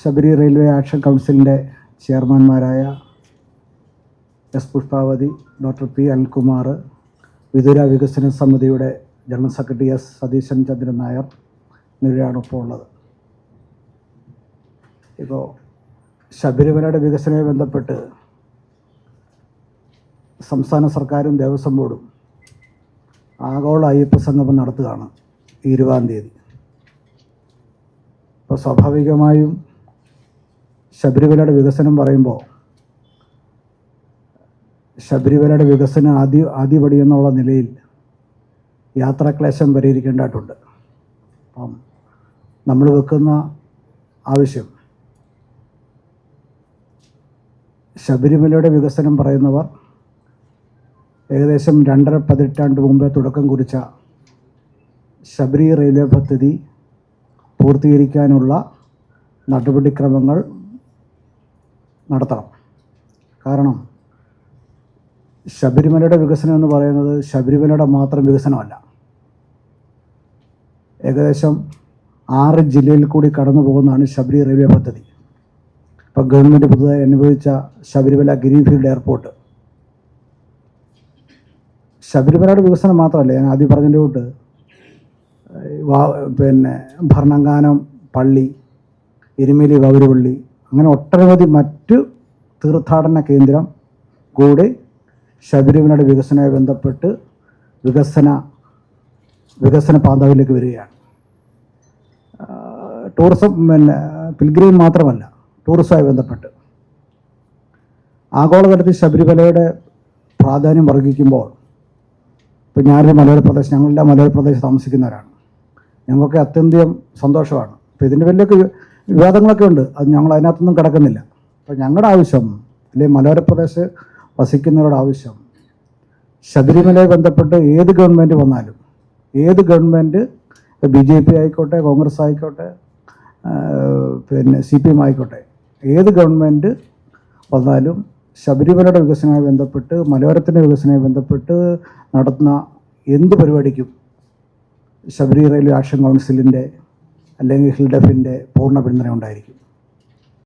Sabari railway action കൗൺസിലിന്റെ ചെയർമാൻമാരായ S Pushpavathi doctor P Anilkumar വിദുര വികസന സമിതിയുടെ general secretary S Satheesan Chandran Nair എന്നിവരാണ് ഇപ്പോൾ ഉള്ളത്. ഇപ്പോൾ ശബരിമലയുടെ വികസനവുമായി ബന്ധപ്പെട്ട് സംസ്ഥാന സർക്കാരും ദേവസ്വം ബോർഡും ആഗോള അയ്യപ്പ സംഗമം നടത്തുകയാണ് ഇരുപതാം തീയതി. അപ്പോൾ സ്വാഭാവികമായും ശബരിമലയുടെ വികസനം പറയുമ്പോൾ ശബരിമലയുടെ വികസനം ആദ്യ ആദ്യപടി എന്നുള്ള നിലയിൽ യാത്രാക്ലേശം പരിഹരിക്കേണ്ടതായിട്ടുണ്ട് അപ്പം നമ്മൾ വെക്കുന്ന ആവശ്യം ശബരിമലയുടെ വികസനം പറയുന്നവർ ഏകദേശം രണ്ടര പതിറ്റാണ്ട് മുമ്പേ തുടക്കം കുറിച്ച ശബരി റെയിൽവേ പദ്ധതി പൂർത്തീകരിക്കാനുള്ള നടപടിക്രമങ്ങൾ നടത്തണം. കാരണം ശബരിമലയുടെ വികസനം എന്ന് പറയുന്നത് ശബരിമലയുടെ മാത്രം വികസനമല്ല. ഏകദേശം ആറ് ജില്ലയിൽ കൂടി കടന്നു പോകുന്നതാണ് ശബരി റെയിൽവേ പദ്ധതി. ഇപ്പോൾ ഗവൺമെന്റ് പുതുതായി അനുഭവിച്ച ശബരിമല ഗ്രീൻഫീൽഡ് എയർപോർട്ട്. ശബരിമലയുടെ വികസനം മാത്രമല്ല ഞാൻ ആദ്യം പറഞ്ഞതിന്റെ കൂട്ട് പിന്നെ ഭരണങ്കാനം പള്ളി എരുമേലി വൗരപള്ളി അങ്ങനെ ഒട്ടനവധി മറ്റ് തീർത്ഥാടന കേന്ദ്രം കൂടി ശബരിമലയുടെ വികസനവുമായി ബന്ധപ്പെട്ട് വികസന വികസന പാതാവിലേക്ക് വരികയാണ്. ടൂറിസം പിന്നെ പിൽഗ്രീം മാത്രമല്ല ടൂറിസവുമായി ബന്ധപ്പെട്ട്. ആഗോളതലത്തിൽ ശബരിമലയുടെ പ്രാധാന്യം വർഗിക്കുമ്പോൾ ഇപ്പം ഞാനൊരു മലയോര പ്രദേശം ഞങ്ങളെല്ലാം മലയോര പ്രദേശത്ത് താമസിക്കുന്നവരാണ്. ഞങ്ങൾക്ക് അത്യന്തം സന്തോഷമാണ്. അപ്പോൾ ഇതിന്റെ വലിയൊക്കെ വിവാദങ്ങളൊക്കെ ഉണ്ട്. അത് ഞങ്ങൾ അതിനകത്തൊന്നും കിടക്കുന്നില്ല. അപ്പോൾ ഞങ്ങളുടെ ആവശ്യം അല്ലെങ്കിൽ മലയോര പ്രദേശ് വസിക്കുന്നവരുടെ ആവശ്യം ശബരിമലയെ ബന്ധപ്പെട്ട് ഏത് ഗവൺമെന്റ് വന്നാലും ഏത് ഗവൺമെന്റ് ബി ജെ പി ആയിക്കോട്ടെ കോൺഗ്രസ് ആയിക്കോട്ടെ പിന്നെ സി പി എം ആയിക്കോട്ടെ ഏത് ഗവൺമെന്റ് വന്നാലും ശബരിമലയുടെ വികസനവുമായി ബന്ധപ്പെട്ട് മലയോരത്തിന്റെ വികസനവുമായി ബന്ധപ്പെട്ട് നടത്തുന്ന എന്ത് പരിപാടിക്കും ശബരി റെയിൽവേ ആക്ഷൻ കൗൺസിലിന്റെ അല്ലെങ്കിൽ ഹിൽഡഫിന്റെ പൂർണ പിന്തുണ ഉണ്ടായിരിക്കും